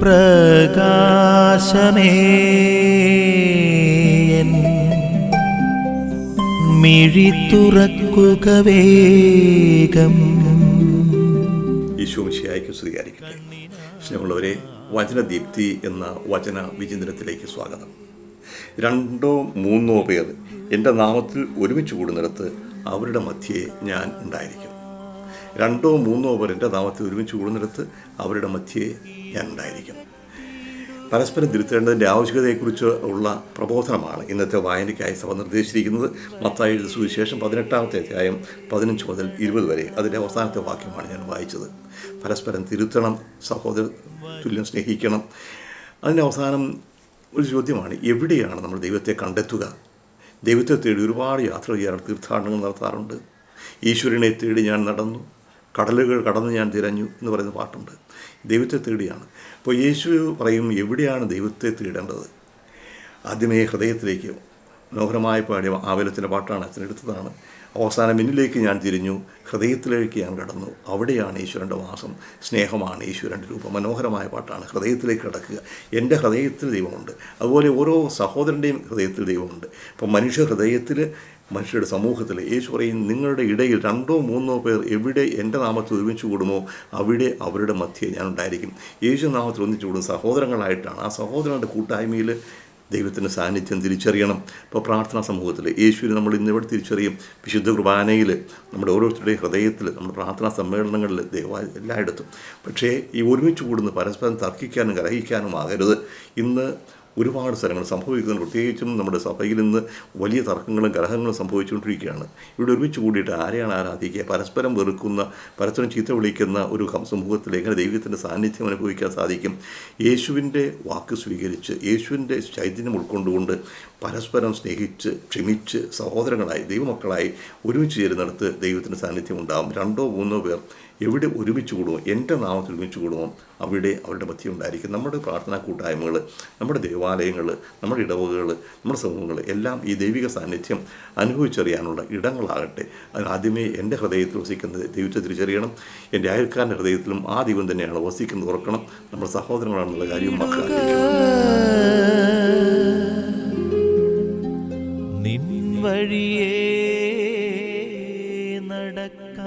പ്രകാശമേ. മിഴി തുറക്കുക വേഗം. ഈശോമിശിയായിക്ക് സ്വീകരിക്കട്ടെ സ്നേഹമുള്ളവരെ വചനദീപ്തി എന്ന വചന വിചിന്തനത്തിലേക്ക് സ്വാഗതം. രണ്ടോ മൂന്നോ പേർ എന്റെ നാമത്തിൽ ഒരുമിച്ച് കൂടുന്നിടത്ത് അവരുടെ മധ്യേ ഞാൻ ഉണ്ടായിരിക്കും. രണ്ടോ മൂന്നോ പേർ എന്റെ നാമത്തിൽ ഒരുമിച്ച് കൂടുന്നിടത്ത് അവരുടെ മധ്യേ ഞാൻ ഉണ്ടായിരിക്കും പരസ്പരം തിരുത്തേണ്ടതിന്റെ ആവശ്യകതയെക്കുറിച്ച് ഉള്ള പ്രബോധനമാണ് ഇന്നത്തെ വായനയ്ക്കായി സഭ നിർദ്ദേശിച്ചിരിക്കുന്നത്. മത്തായി സുവിശേഷം പതിനെട്ടാമത്തെ അധ്യായം പതിനഞ്ച് മുതൽ ഇരുപത് വരെ അതിന്റെ അവസാനത്തെ വാക്യമാണ് ഞാൻ വായിച്ചത്. പരസ്പരം തിരുത്തണം സഹോദര തുല്യം സ്നേഹിക്കണം. അതിന്റെ അവസാനം ഒരു ചോദ്യമാണ് എവിടെയാണ് നമ്മൾ ദൈവത്തെ കണ്ടെത്തുക? ദൈവത്തെ തേടി ഒരുപാട് യാത്ര ചെയ്യാറുണ്ട് തീർത്ഥാടനങ്ങൾ നടത്താറുണ്ട്. ഈശ്വരനെ തേടി ഞാൻ നടന്നു. കടലുകൾ കടന്ന് ഞാൻ തിരഞ്ഞു എന്ന് പറയുന്ന പാട്ടുണ്ട്. ദൈവത്തെ തേടിയാണ്. അപ്പോൾ യേശു പറയും എവിടെയാണ് ദൈവത്തെ തേടേണ്ടത്? ആദ്യമേ ഹൃദയത്തിലേക്ക് മനോഹരമായി പാടിയ ആവലത്തിന്റെ പാട്ടാണ് അച്ഛനെടുത്തതാണ് അവസാനം മിന്നിലേക്ക് ഞാൻ തിരിഞ്ഞു. ഹൃദയത്തിലേക്ക് ഞാൻ കടന്നു. അവിടെയാണ് ഈശ്വരന്റെ വാസം. സ്നേഹമാണ് ഈശ്വരന്റെ രൂപം. മനോഹരമായ പാട്ടാണ്. ഹൃദയത്തിലേക്ക് കടക്കുക. എന്റെ ഹൃദയത്തിൽ ദൈവമുണ്ട്. അതുപോലെ ഓരോ സഹോദരന്റെയും ഹൃദയത്തിൽ ദൈവമുണ്ട്. അപ്പം മനുഷ്യ ഹൃദയത്തിൽ മനുഷ്യരുടെ സമൂഹത്തിൽ യേശു പറയും നിങ്ങളുടെ ഇടയിൽ രണ്ടോ മൂന്നോ പേർ എവിടെ എന്റെ നാമത്തിൽ ഒരുമിച്ച് കൂടുമോ അവിടെ അവരുടെ മധ്യേ ഞാൻ ഉണ്ടായിരിക്കും. യേശു നാമത്തിൽ ഒന്നിച്ചു കൂടും സഹോദരങ്ങളായിട്ടാണ്. ആ സഹോദരങ്ങളുടെ കൂട്ടായ്മയിൽ ദൈവത്തിന്റെ സാന്നിധ്യം തിരിച്ചറിയണം. ഇപ്പോൾ പ്രാർത്ഥനാ സമൂഹത്തിൽ യേശുവിനെ നമ്മൾ ഇന്നിവിടെ തിരിച്ചറിയും. വിശുദ്ധ കുർബാനയിൽ നമ്മുടെ ഓരോരുത്തരുടെയും ഹൃദയത്തിൽ നമ്മുടെ പ്രാർത്ഥനാ സമ്മേളനങ്ങളിൽ ദൈവ എല്ലായിടത്തും. പക്ഷേ ഈ ഒരുമിച്ച് കൂടുന്ന പരസ്പരം തർക്കിക്കാനും കലഹിക്കാനും ആകരുത്. ഇന്ന് ഒരുപാട് സ്ഥലങ്ങൾ സംഭവിക്കുന്നുണ്ട് പ്രത്യേകിച്ചും നമ്മുടെ സഭയിൽ നിന്ന് വലിയ തർക്കങ്ങളും കലഹങ്ങളും സംഭവിച്ചുകൊണ്ടിരിക്കുകയാണ്. ഇവിടെ ഒരുമിച്ച് കൂടിയിട്ട് ആരെയാണ് ആരാധിക്കുക? പരസ്പരം വെറുക്കുന്ന പരസ്പരം ചീത്ത വിളിക്കുന്ന ഒരു സമൂഹത്തിൽ എങ്ങനെ ദൈവത്തിന്റെ സാന്നിധ്യം അനുഭവിക്കാൻ സാധിക്കും. യേശുവിന്റെ വാക്ക് സ്വീകരിച്ച് യേശുവിന്റെ ചൈതന്യം ഉൾക്കൊണ്ടുകൊണ്ട് പരസ്പരം സ്നേഹിച്ച് ക്ഷമിച്ച് സഹോദരങ്ങളായി ദൈവമക്കളായി ഒരുമിച്ച് ചേരുന്നിടത്ത് ദൈവത്തിന്റെ സാന്നിധ്യം ഉണ്ടാകും രണ്ടോ മൂന്നോ പേർ എവിടെ ഒരുമിച്ച് കൂടുമോ എന്റെ നാമത്തിൽ ഒരുമിച്ച് കൂടുമോ അവിടെ അവരുടെ മധ്യം ഉണ്ടായിരിക്കും. നമ്മുടെ പ്രാർത്ഥനാ കൂട്ടായ്മകൾ നമ്മുടെ ദേവാലയങ്ങൾ നമ്മുടെ ഇടവകകൾ നമ്മുടെ സമൂഹങ്ങൾ എല്ലാം ഈ ദൈവിക സാന്നിധ്യം അനുഭവിച്ചറിയാനുള്ള ഇടങ്ങളാകട്ടെ. അതിനാദ്യമേ എന്റെ ഹൃദയത്തിൽ വസിക്കുന്നത് ദൈവത്തെ തിരിച്ചറിയണം. എന്റെ അയൽക്കാരന്റെ ഹൃദയത്തിലും ആ ദൈവം തന്നെയാണ് വസിക്കുന്നത് ഉറക്കണം. നമ്മുടെ സഹോദരങ്ങളാണെന്നുള്ള കാര്യം മക്കളായിരിക്കണം നിൻ വഴിയേ